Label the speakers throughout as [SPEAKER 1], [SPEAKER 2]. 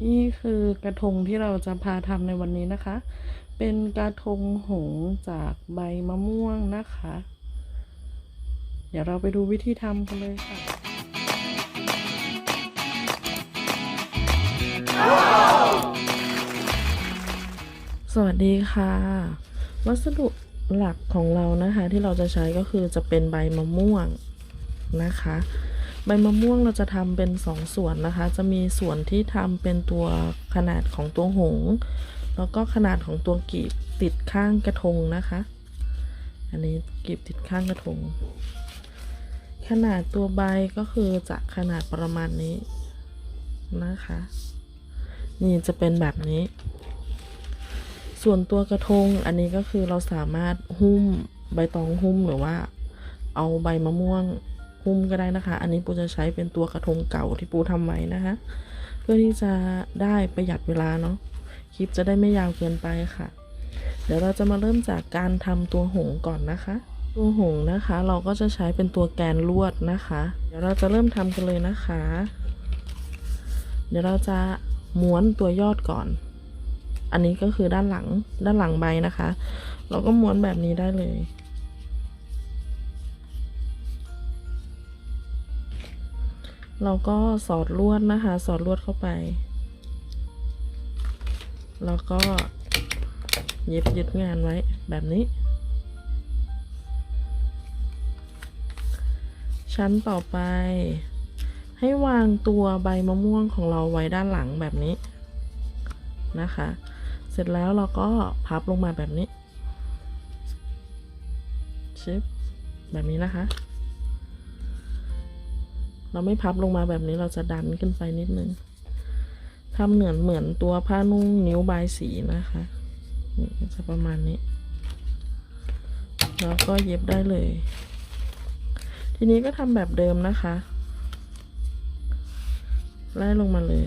[SPEAKER 1] นี่คือกระทงที่เราจะพาทำในวันนี้นะคะ เป็นกระทงหงจากใบมะม่วงนะคะ เดี๋ยวเราไปดูวิธีทำกันเลยค่ะ สวัสดีค่ะ วัสดุหลักของเรานะคะ ที่เราจะใช้ก็คือจะเป็นใบมะม่วงนะคะ ใบมะม่วงเราจะทำเป็นสองส่วนนะคะ จะมีส่วนที่ทำเป็นตัวขนาดของตัวหงส์แล้วก็ขนาดของตัวกีบติดข้างกระทงนะคะ อันนี้กีบติดข้างกระทง ขนาดตัวใบก็คือจะขนาดประมาณนี้นะคะ นี่จะเป็นแบบนี้ ส่วนตัวกระทงอันนี้ก็คือเราสามารถหุ้มใบตองหุ้มหรือว่า เอาใบมะม่วง หุ้มก็ได้นะคะ อันนี้ปูจะใช้เป็นตัวกระทงเก่าที่ปูทำไว้นะคะ เพื่อที่จะได้ประหยัดเวลาเนาะคลิปจะได้ไม่ยาวเกินไปค่ะ เดี๋ยวเราจะมาเริ่มจากการทำตัวหงก่อนนะคะ ตัวหงนะคะ เราก็จะใช้เป็นตัวแกนลวดนะคะ เดี๋ยวเราจะเริ่มทำกันเลยนะคะ เดี๋ยวเราจะม้วนตัวยอดก่อน อันนี้ก็คือด้านหลังด้านหลังใบนะคะ เราก็ม้วนแบบนี้ได้เลย เราก็สอดลวดนะคะ สอดลวดเข้าไป แล้วก็เย็บยึดงานไว้แบบนี้ ชั้นต่อไป ให้วางตัวใบมะม่วงของเราไว้ด้านหลังแบบนี้นะคะ เสร็จแล้วเราก็พับลงมาแบบนี้ชิปแบบนี้นะคะ เราไม่พับลงมาแบบนี้เราจะดันขึ้นไปนิดนึงทำเหมือนเหมือนตัวผ้านุ่งนิ้วบายสีนะคะนี่จะประมาณนี้ แล้วก็เย็บได้เลย ทีนี้ก็ทำแบบเดิมนะคะ ไล่ลงมาเลย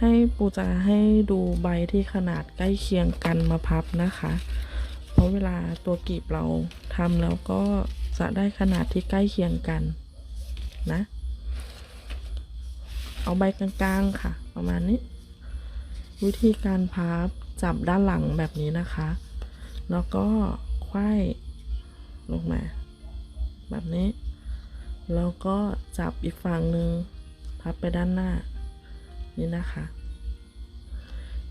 [SPEAKER 1] ให้ปูจะให้ดูใบที่ขนาดใกล้เคียงกันมาพับนะคะ เพราะเวลาตัวกลีบเราทำแล้วก็จะได้ขนาดที่ใกล้เคียงกันนะ เอาใบกลางๆค่ะ ประมาณนี้ วิธีการพับจับด้านหลังแบบนี้นะคะ แล้วก็ไขว้ลงมา แบบนี้ แล้วก็จับอีกฝั่งหนึ่งพับไปด้านหน้า นี่นะคะ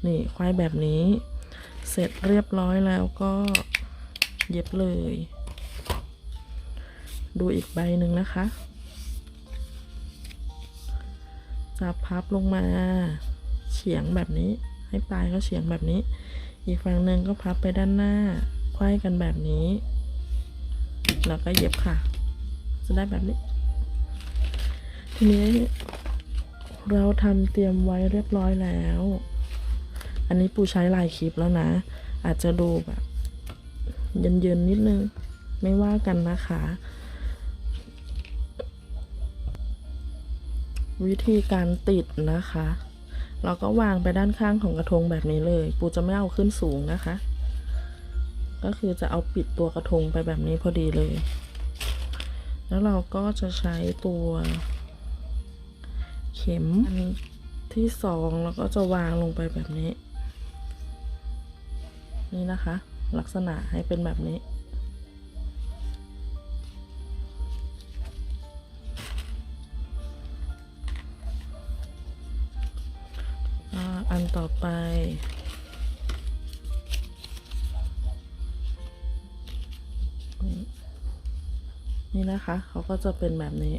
[SPEAKER 1] นี่ไขว้แบบนี้ เสร็จเรียบร้อยแล้วก็เย็บเลย ดูอีกใบหนึ่งนะคะจับพับลงมาเฉียงแบบนี้ ให้ปลายก็เฉียงแบบนี้ อีกฝั่งหนึ่งก็พับไปด้านหน้าไขว้กันแบบนี้ แล้วก็เย็บค่ะ จะได้แบบนี้ ทีนี้ เราทำเตรียมไว้เรียบร้อยแล้ว อันนี้ปูใช้ลายคลิปแล้วนะ อาจจะดูแบบเย็นๆนิดนึง ไม่ว่ากันนะคะ วิธีการติดนะคะ เราก็วางไปด้านข้างของกระทงแบบนี้เลย ปูจะไม่เอาขึ้นสูงนะคะ ก็คือจะเอาปิดตัวกระทงไปแบบนี้พอดีเลย แล้วเราก็จะใช้ตัว เข็มอันที่สองแล้วก็จะวางลงไปแบบนี้ นี่นะคะ ลักษณะให้เป็นแบบนี้ อันต่อไปนี่นะคะ เขาก็จะเป็นแบบนี้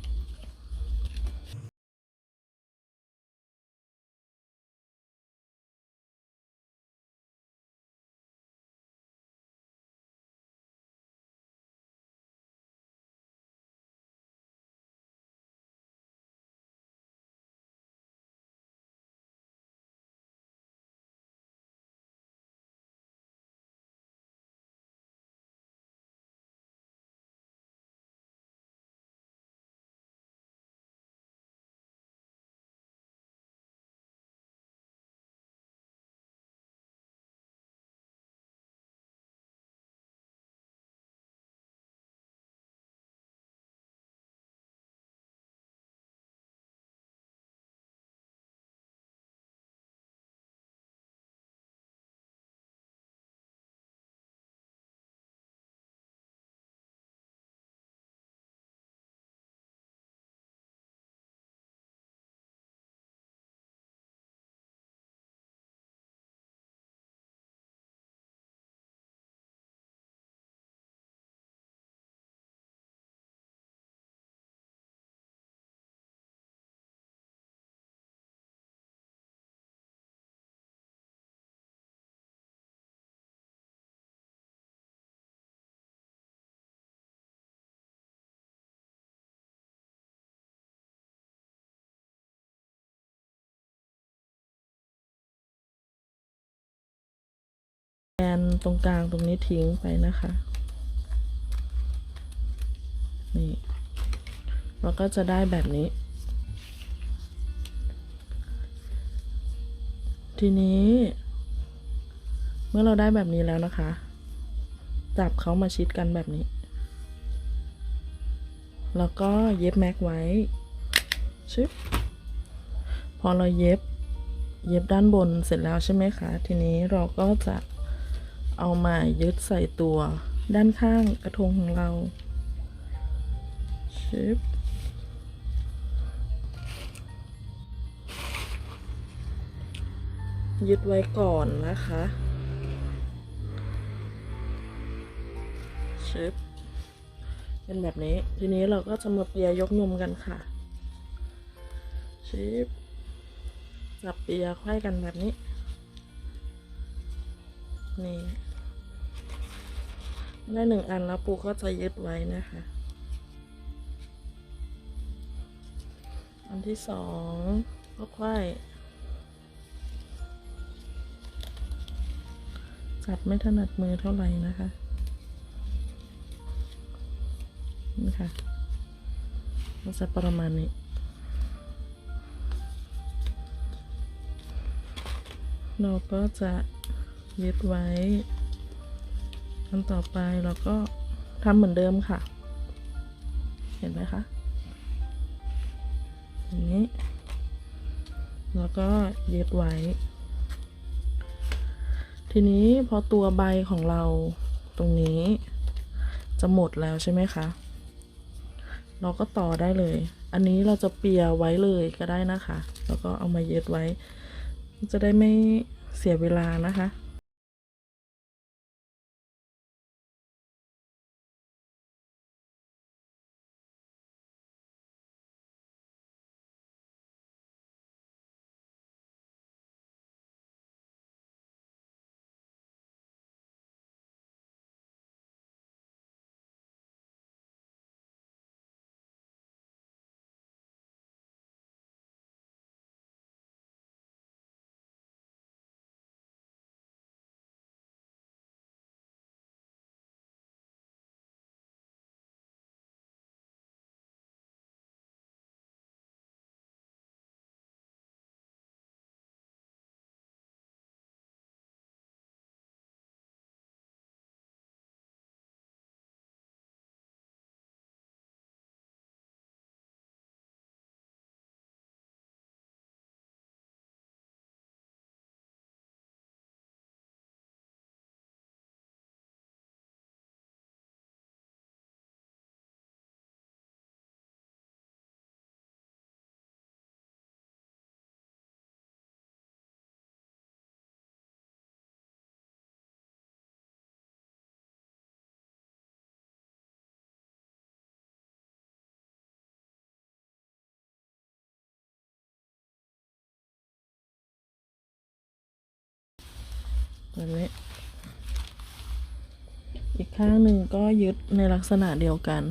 [SPEAKER 1] ตรงกลางตรงนี้ทิ้งไปนะคะ นี่เราก็จะได้แบบนี้ ทีนี้ เมื่อเราได้แบบนี้แล้วนะคะ จับเขามาชิดกันแบบนี้ แล้วก็เย็บแม็กไว้ชึบพอเราเย็บเย็บด้านบนเสร็จแล้วใช่ไหมคะ ทีนี้เราก็จะ เอามายึดใส่ตัวด้านข้างกระทงของเราชึบยึดไว้ก่อนนะคะชึบเป็นแบบนี้ ทีนี้เราก็จะมาเปียยกนมกันค่ะชึบจับเปียไขว้กันแบบนี้ นี่ ได้หนึ่งอันแล้วปูก็จะยึดไว้นะคะ อันที่สองก็ไขว้จับไม่ถนัดมือเท่าไหร่นะคะ นี่ค่ะก็จะประมาณนี้ เราก็จะยึดไว้ อันต่อไปเราก็ทำเหมือนเดิมค่ะ เห็นไหมคะอย่างนี้ แล้วก็เยึดไว้ ทีนี้พอตัวใบของเราตรงนี้ จะหมดแล้วใช่ไหมคะ เราก็ต่อได้เลย อันนี้เราจะเปียไว้เลยก็ได้นะคะ แล้วก็เอามาเย็ดไว้ จะได้ไม่เสียเวลานะคะ แบบนี้ อีกข้างหนึ่งก็ยึดในลักษณะเดียวกัน